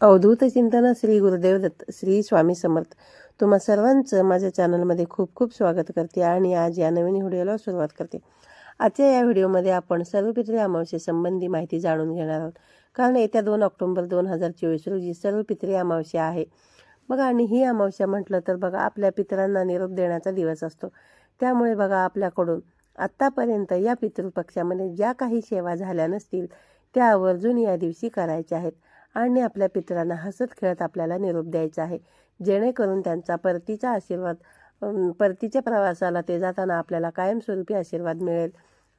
अवधूत चिंतन श्री गुरुदेव दत्त श्री स्वामी समर्थ. तुम्हा सर्वांचं माझ्या चॅनलमध्ये खूप खूप स्वागत करते आणि आज या नवीन व्हिडिओला सुरुवात करते. आजच्या या व्हिडिओमध्ये आपण सर्व पितृ अमावस्येसंबंधी माहिती जाणून घेणार आहोत. कारण येत्या दोन ऑक्टोंबर दोन हजार चोवीस रोजी सर्व पितृ अमावस्या आहे. बघा आणि ही अमावस्या म्हटलं तर बघा आपल्या पितरांना निरोप देण्याचा दिवस असतो. त्यामुळे बघा आपल्याकडून आत्तापर्यंत या पितृपक्षामध्ये ज्या काही सेवा झाल्या नसतील त्या आवर्जून या दिवशी करायच्या आहेत. आणि आपल्या पितरांना हसत खेळत आपल्याला निरोप द्यायचा आहे. जेणेकरून त्यांचा परतीचा आशीर्वाद परतीच्या प्रवासाला ते जाताना आपल्याला कायमस्वरूपी आशीर्वाद मिळेल.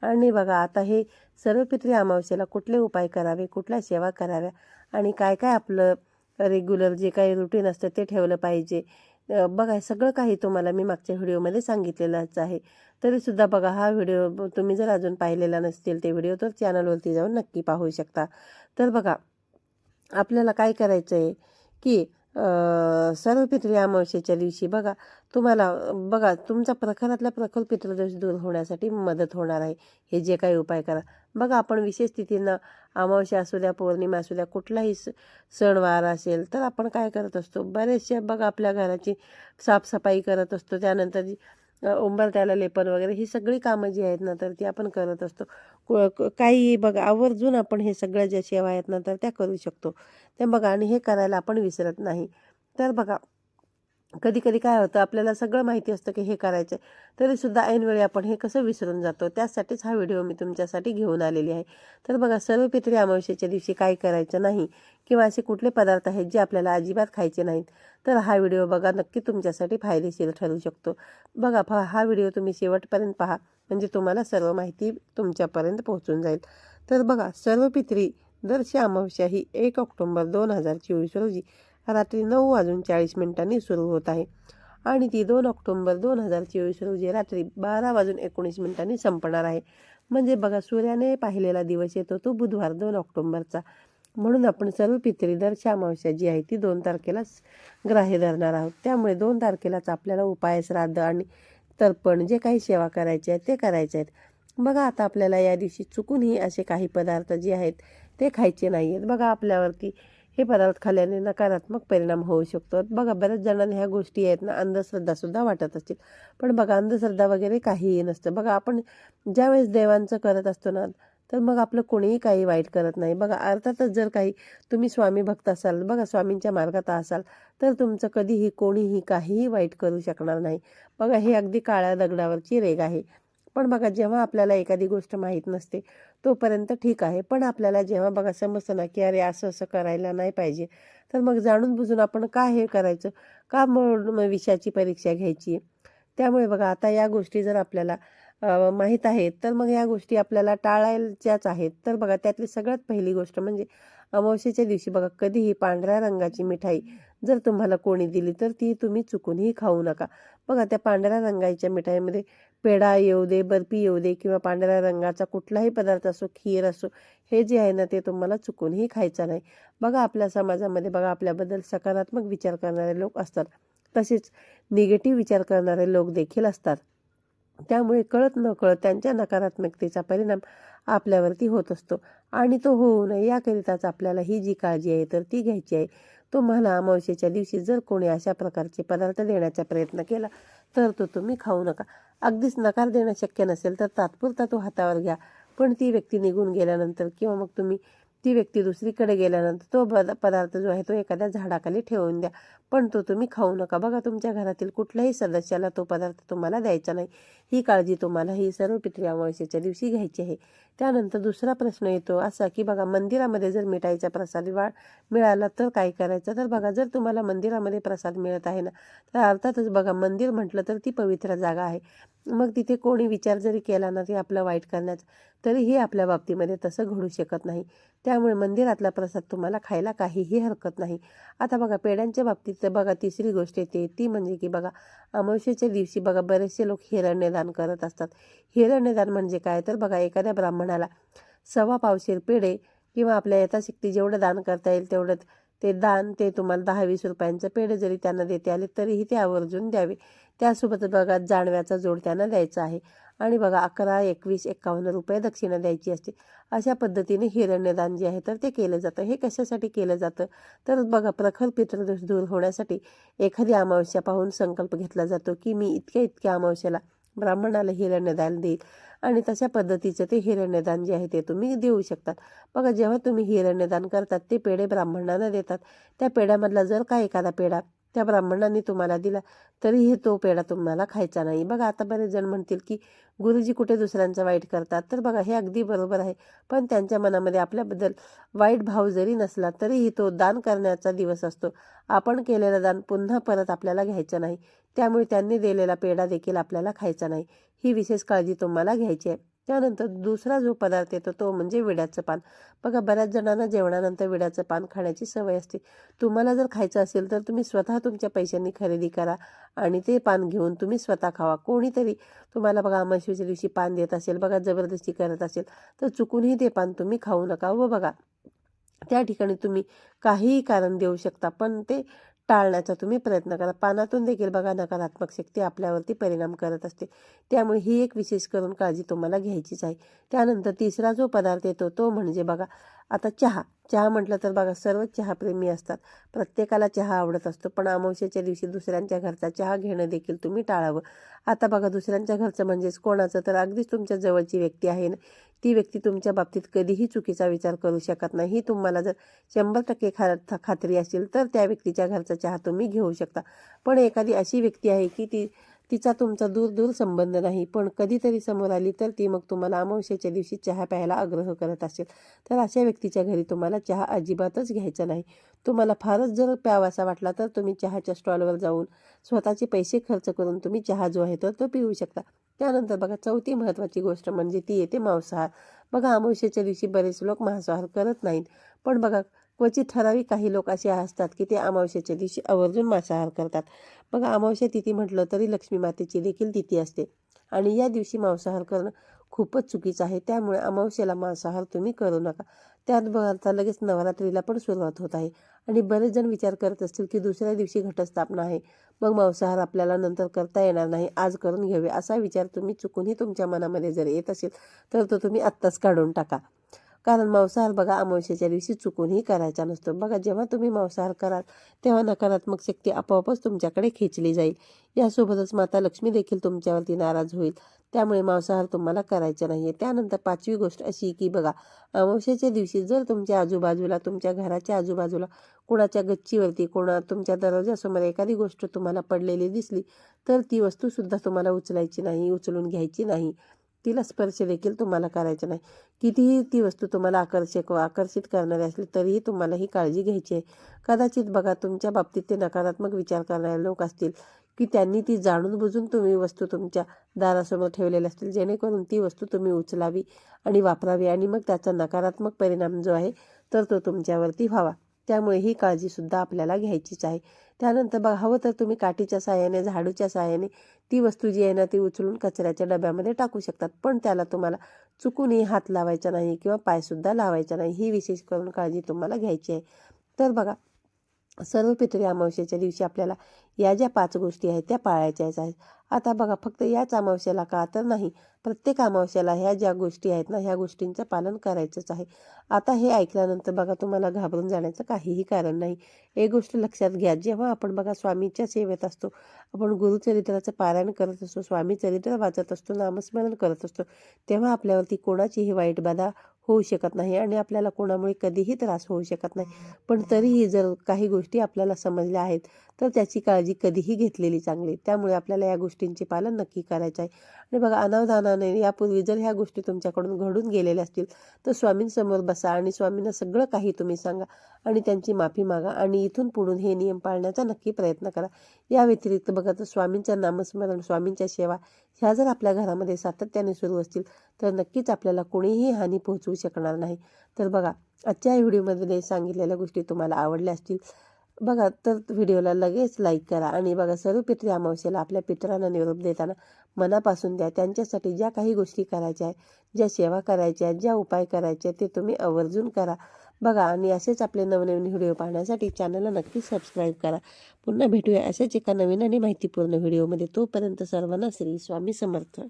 आणि बघा आता हे सर्व पित्री अमावस्येला कुठले उपाय करावे कुठल्या सेवा कराव्या आणि काय काय आपलं रेग्युलर जे काही रुटीन असतं ते ठेवलं पाहिजे. बघा सगळं काही तुम्हाला मी मागच्या व्हिडिओमध्ये सांगितलेलंच आहे. तरीसुद्धा बघा हा व्हिडिओ तुम्ही जर अजून पाहिलेला नसतील ते व्हिडिओ तर चॅनलवरती जाऊन नक्की पाहू शकता. तर बघा आपल्याला काय करायचं आहे की सर्व पितृ अमावस्येच्या दिवशी बघा तुम्हाला बघा तुमचा प्रखरातला प्रखर पितृदोष दूर होण्यासाठी मदत होणार आहे. हे जे काही उपाय करा. बघा आपण विशेष तिथींना अमावस्या असू द्या पौर्णिमा असू द्या कुठलाही स सणवार असेल तर आपण काय करत असतो? बरेचसे बघा आपल्या घराची साफसफाई करत असतो. त्यानंतर जी उंबरठ्याला लेपन वगैरे ही सगळी कामं जी आहेत ना तर ती आपण करत असतो. को- क- काही बघा आवर्जून आपण हे सगळ्या ज्या सेवा आहेत ना तर त्या करू शकतो. ते बघा आणि हे करायला आपण विसरत नाही. तर बघा कधी कधी काय होतं आपल्याला सगळं माहिती असतं की हे करायचं आहे तरीसुद्धा ऐनवेळी आपण हे कसं विसरून जातो त्यासाठीच हा व्हिडिओ मी तुमच्यासाठी घेऊन आलेली आहे. तर बघा सर्व पितरी अमावस्येच्या दिवशी काय करायचं नाही किंवा असे कुठले पदार्थ आहेत जे आपल्याला अजिबात खायचे नाहीत तर हा व्हिडिओ बघा नक्की तुमच्यासाठी फायदेशीर ठरू शकतो. बघा फ हा व्हिडिओ तुम्ही शेवटपर्यंत पहा म्हणजे तुम्हाला सर्व माहिती तुमच्यापर्यंत पोहोचून जाईल. तर बघा सर्व पित्री दरशी अमावस्या ही एक ऑक्टोंबर दोन हजार चोवीस रोजी रात्री नऊ वाजून चाळीस मिनिटांनी सुरू होत आहे. आणि ती दोन ऑक्टोंबर दोन हजार चोवीस रोजी रात्री बारा वाजून एकोणीस मिनिटांनी संपणार आहे. म्हणजे बघा सूर्याने पाहिलेला दिवस येतो तो बुधवार दोन ऑक्टोंबरचा. म्हणून आपण सर्व पितरी दरच्या जी आहे ती दोन तारखेलाच ग्राह्य धरणार आहोत. त्यामुळे दोन तारखेलाच आपल्याला उपाय श्राद्ध आणि तर्पण जे काही सेवा करायचे आहेत ते करायचे आहेत. बघा आता आपल्याला या दिवशी चुकूनही असे काही पदार्थ जे आहेत ते खायचे नाही आहेत बघा आपल्यावरती हे पदार्थ खाल्ल्याने नकारात्मक परिणाम होऊ शकतो. बघा बऱ्याच जणांना ह्या गोष्टी आहेत ना अंधश्रद्धासुद्धा वाटत असतील. पण बघा अंधश्रद्धा वगैरे काहीही नसतं. बघा आपण ज्यावेळेस देवांचं करत असतो ना तर मग आपलं कोणीही काही वाईट करत नाही. बघा अर्थातच जर काही तुम्ही स्वामी भक्त असाल बघा स्वामींच्या मार्गात असाल तर तुमचं कधीही कोणीही काहीही वाईट करू शकणार नाही. बघा हे अगदी काळ्या दगडावरची रेग आहे. पण बघा जेव्हा आपल्याला एखादी गोष्ट माहीत नसते तोपर्यंत ठीक आहे. पण आपल्याला जेव्हा बघा समजतं ना की अरे असं असं करायला नाही पाहिजे तर मग जाणून बुजून आपण का हे करायचं? का मग मग विषयाची परीक्षा घ्यायची? त्यामुळे बघा आता या गोष्टी जर आपल्याला माहीत आहेत तर मग या गोष्टी आपल्याला टाळायच्याच आहेत. तर बघा त्यातली सगळ्यात पहिली गोष्ट म्हणजे अमावस्येच्या दिवशी बघा कधीही पांढऱ्या रंगाची मिठाई जर तुम्हाला कोणी दिली तर ती तुम्ही चुकूनही खाऊ नका. बघा त्या पांढऱ्या रंगाच्या मिठाईमध्ये पेढा येऊ दे बर्फी येऊ दे किंवा पांढऱ्या रंगाचा कुठलाही पदार्थ असो खीर असो हे जे आहे ना ते तुम्हाला चुकूनही खायचं नाही. बघा आपल्या समाजामध्ये बघा आपल्याबद्दल सकारात्मक विचार करणारे लोक असतात. तसेच निगेटिव्ह विचार करणारे लोक देखील असतात. त्यामुळे कळत न कळत त्यांच्या नकारात्मकतेचा परिणाम आपल्यावरती होत असतो. आणि तो होऊ नये याकरिताच आपल्याला ही जी काळजी आहे तर ती घ्यायची आहे. तुम्हाला अमावस्येच्या दिवशी जर कोणी अशा प्रकारचे पदार्थ देण्याचा प्रयत्न केला तर तो तुम्ही खाऊ नका. अगदीच नकार देणं शक्य नसेल तर तात्पुरता तो हातावर घ्या. पण ती व्यक्ती निघून गेल्यानंतर किंवा मग तुम्ही ती व्यक्ती दुसरीकडे गेल्यानंतर तो पद पदार्थ जो आहे तो एखाद्या झाडाखाली ठेवून द्या. पण तो तुम्ही खाऊ नका. बघा तुमच्या घरातील कुठल्याही सदस्याला तो पदार्थ तुम्हाला द्यायचा नाही. ही काळजी तुम्हाला ही सर्व पितृ अमावस्येच्या दिवशी घ्यायची आहे. त्यानंतर दुसरा प्रश्न येतो असा की बघा मंदिरामध्ये जर मिठाईचा प्रसाद वा मिळाला तर काय करायचं? तर बघा जर तुम्हाला मंदिरामध्ये प्रसाद मिळत आहे ना तर अर्थातच बघा मंदिर म्हटलं तर ती पवित्र जागा आहे. मग तिथे कोणी विचार जरी केला ना ते आपलं वाईट करण्याचा तरीही आपल्या बाबतीमध्ये तसं घडू शकत नाही. त्यामुळे मंदिरातला प्रसाद तुम्हाला खायला काहीही हरकत नाही. आता बघा पेड्यांच्या बाबतीत तर बघा तिसरी गोष्ट येते ती म्हणजे की बघा अमावस्येच्या दिवशी बघा बरेचसे लोक हिरण्यदान करत असतात. हिरण्यदान म्हणजे काय? तर बघा एखाद्या ब्राह्मणाला सव्वा पावशेर पेढे किंवा आपल्या यथाशक्ती जेवढं दान करता येईल तेवढं ते दान ते तुम्हाला दहा वीस रुपयांचं पेढे जरी त्यांना देते आले तरीही ते आवर्जून द्यावे. त्यासोबत बघा जाणव्याचा जोड त्यांना द्यायचा आहे. आणि बघा अकरा एकवीस एकावन्न रुपये दक्षिणा द्यायची असते. अशा पद्धतीने हिरण्यदान जे आहे तर ते केलं जातं. हे कशासाठी केलं जातं? तर बघा प्रखर पितृदोष दूर होण्यासाठी एखादी अमावस्या पाहून संकल्प घेतला जातो की मी इतक्या इतक्या अमावस्याला ब्राह्मणाला हिरण्यदान देईल. आणि तशा पद्धतीचं ते हिरण्यदान जे आहे ते तुम्ही देऊ शकतात. बघा जेव्हा तुम्ही हिरण्यदान करतात ते पेढे ब्राह्मणांना देतात. त्या पेढ्यामधला जर का एखादा पेढा त्या ब्राह्मणांनी तुम्हाला दिला तरीही तो पेढा तुम्हाला खायचा नाही. बघा आता बरेच जण म्हणतील की गुरुजी कुठे दुसऱ्यांचं वाईट करतात? तर बघा हे अगदी बरोबर आहे. पण त्यांच्या मनामध्ये आपल्याबद्दल वाईट भाव जरी नसला तरीही तो दान करण्याचा दिवस असतो. आपण केलेलं दान पुन्हा परत आपल्याला घ्यायचं नाही. त्यामुळे त्यांनी दिलेला पेढा देखील आपल्याला खायचा नाही. ही विशेष काळजी तुम्हाला घ्यायची आहे. त्यानंतर दुसरा जो पदार्थ येतो तो म्हणजे विड्याचं पान. बघा बऱ्याच जणांना जेवणानंतर विड्याचं पान खाण्याची सवय असते. तुम्हाला जर खायचं असेल तर तुम्ही स्वतः तुमच्या पैशांनी खरेदी करा आणि ते पान घेऊन तुम्ही स्वतः खावा. कोणीतरी तुम्हाला बघा अमावस्येच्या दिवशी पान देत असेल बघा जबरदस्ती करत असेल तर चुकूनही ते पान तुम्ही खाऊ नका. व बघा त्या ठिकाणी तुम्ही काहीही कारण देऊ शकता पण ते टाळण्याचा तुम्ही प्रयत्न करा. पानातून देखील बघा नकारात्मक शक्ती आपल्यावरती परिणाम करत असते. त्यामुळे ही एक विशेष करून काळजी तुम्हाला घ्यायचीच आहे. त्यानंतर तिसरा जो पदार्थ येतो तो म्हणजे बघा आता चहा. चहा म्हटलं तर बघा सर्वच चहाप्रेमी असतात. प्रत्येकाला चहा आवडत असतो पण अमावस्येच्या दिवशी दुसऱ्यांच्या घरचा चहा घेणं देखील तुम्ही टाळावं. आता बघा दुसऱ्यांच्या घरचं म्हणजेच कोणाचं तर अगदीच तुमच्या जवळची व्यक्ती आहे ना ती व्यक्ती तुमच्या बाबतीत कधीही चुकीचा विचार करू शकत नाही. ही तुम्हाला जर शंभर टक्के खा खात्री असेल तर त्या व्यक्तीच्या घरचा चहा तुम्ही घेऊ शकता. पण एखादी अशी व्यक्ती आहे की ती तिचा तुमचा दूर दूर संबंध नाही. पण कधीतरी समोर आली तर ती मग तुम्हाला अमावस्येच्या दिवशी चहा प्यायला आग्रह करत असेल. तर अशा व्यक्तीच्या घरी तुम्हाला चहा अजिबातच घ्यायचा नाही. तुम्हाला फारच जर प्यावासा वाटला तर तुम्ही चहाच्या स्टॉलवर जाऊन स्वतःचे पैसे खर्च करून तुम्ही चहा जो आहे तर तो पिऊ शकता. त्यानंतर बघा चौथी महत्त्वाची गोष्ट म्हणजे ती येते मांसाहार. बघा अमावस्येच्या दिवशी बरेच लोक मांसाहार करत नाहीत. पण बघा क्वचित ठराविक काही लोक असे असतात की ते अमावस्येच्या दिवशी आवर्जून मांसाहार करतात. बघा अमावस्या तिथी म्हटलं तरी लक्ष्मी मातेची देखील तिथी असते. आणि या दिवशी मांसाहार करणं खूपच चुकीचं आहे. त्यामुळे अमावस्येला मांसाहार तुम्ही करू नका. त्यात बघा लगेच नवरात्रीला पण सुरुवात होत आहे. आणि बरेच जण विचार करत असतील की दुसऱ्या दिवशी घटस्थापना आहे. मग मांसाहार आपल्याला नंतर करता येणार नाही. आज करून घ्यावे असा विचार तुम्ही चुकूनही तुमच्या मनामध्ये जर येत असेल तर तो तुम्ही आत्ताच काढून टाका. कारण मांसाहार बघा अमावश्याच्या दिवशी चुकूनही करायचा नसतो. बघा जेव्हा तुम्ही मांसाहार कराल तेव्हा नकारात्मक शक्ती आपोआपच तुमच्याकडे खेचली जाईल. यासोबतच माता लक्ष्मी देखील तुमच्यावरती नाराज होईल. त्यामुळे मांसाहार तुम्हाला करायचा नाही आहे त्यानंतर पाचवी गोष्ट अशी की बघा अमावश्याच्या दिवशी जर तुमच्या आजूबाजूला तुमच्या घराच्या आजूबाजूला कोणाच्या गच्चीवरती कोणा तुमच्या दरवाजासमोर एखादी गोष्ट तुम्हाला पडलेली दिसली तर ती वस्तूसुद्धा तुम्हाला उचलायची नाही उचलून घ्यायची नाही. तिला स्पर्श देखील तुम्हाला करायचा नाही. कितीही ती वस्तू तुम्हाला आकर्षक व आकर्षित करणारी असली तरीही तुम्हाला ही काळजी घ्यायची आहे. कदाचित बघा तुमच्या बाबतीत ते नकारात्मक विचार करणारे लोक असतील की त्यांनी ती जाणून बुजून तुम्ही वस्तू तुमच्या दारासमोर ठेवलेल्या असतील जेणेकरून ती वस्तू तुम्ही उचलावी आणि वापरावी आणि मग त्याचा नकारात्मक परिणाम जो आहे तर तो तुमच्यावरती व्हावा. त्यामुळे ही काळजीसुद्धा आपल्याला घ्यायचीच आहे. त्यानंतर बघा हवं तर तुम्ही काठीच्या साहाय्याने झाडूच्या साहाय्याने ती वस्तू जी आहे ना ती उचलून कचऱ्याच्या डब्यामध्ये टाकू शकतात. पण त्याला तुम्हाला चुकूनही हात लावायचा नाही किंवा पायसुद्धा लावायचा नाही. ही विशेष करून काळजी तुम्हाला घ्यायची आहे. तर बघा सर्व पितृ अमावस्येच्या दिवशी आपल्याला या ज्या पाच गोष्टी आहेत त्या पाळायच्याच आहेत. आता बघा फक्त याच अमावस्याला का तर नाही. प्रत्येक अमावस्याला ह्या ज्या गोष्टी आहेत ना ह्या गोष्टींचं पालन करायचंच आहे. आता हे ऐकल्यानंतर बघा तुम्हाला घाबरून जाण्याचं काहीही कारण नाही. एक गोष्ट लक्षात घ्या जेव्हा आपण बघा स्वामीच्या सेवेत असतो आपण गुरुचरित्राचं पारायण करत असतो स्वामी चरित्र वाचत असतो नामस्मरण करत असतो तेव्हा आपल्यावरती कोणाचीही वाईट बाधा होऊ शकत नाही आणि आपल्याला कोणामुळे कधीही त्रास होऊ शकत नाही. पण तरीही जर काही गोष्टी आपल्याला समजल्या आहेत तर त्याची काळजी कधीही घेतलेली चांगली. त्यामुळे आपल्याला या गोष्टींचे पालन नक्की करायचं आहे. आणि बघा अनावधानाने यापूर्वी जर ह्या गोष्टी तुमच्याकडून घडून गेलेल्या असतील तर स्वामींसमोर बसा आणि स्वामींना सगळं काही तुम्ही सांगा आणि त्यांची माफी मागा आणि इथून पुढून हे नियम पाळण्याचा नक्की प्रयत्न करा. या व्यतिरिक्त बघा तर स्वामींचं नामस्मरण स्वामींच्या सेवा ह्या जर आपल्या घरामध्ये सातत्याने सुरू असतील तर नक्कीच आपल्याला कोणीही हानी पोहोचवू शकणार नाही. तर बघा आजच्या व्हिडिओमध्ये सांगितलेल्या गोष्टी तुम्हाला आवडल्या असतील. बघा तर व्हिडिओला लगेच लाईक करा आणि बघा सर्व पितरी अमावस्येला आपल्या पितरांना निरोप देताना मनापासून द्या. त्यांच्यासाठी ज्या काही गोष्टी करायच्या आहेत ज्या सेवा करायच्या आहेत ज्या उपाय करायचे ते तुम्ही आवर्जून करा. बघा आणि असेच आपले नवनवीन व्हिडिओ पाहण्यासाठी चॅनलला नक्की सबस्क्राईब करा. पुन्हा भेटूया अशाच एका नवीन आणि माहितीपूर्ण व्हिडिओमध्ये. तोपर्यंत सर्वांना श्री स्वामी समर्थ.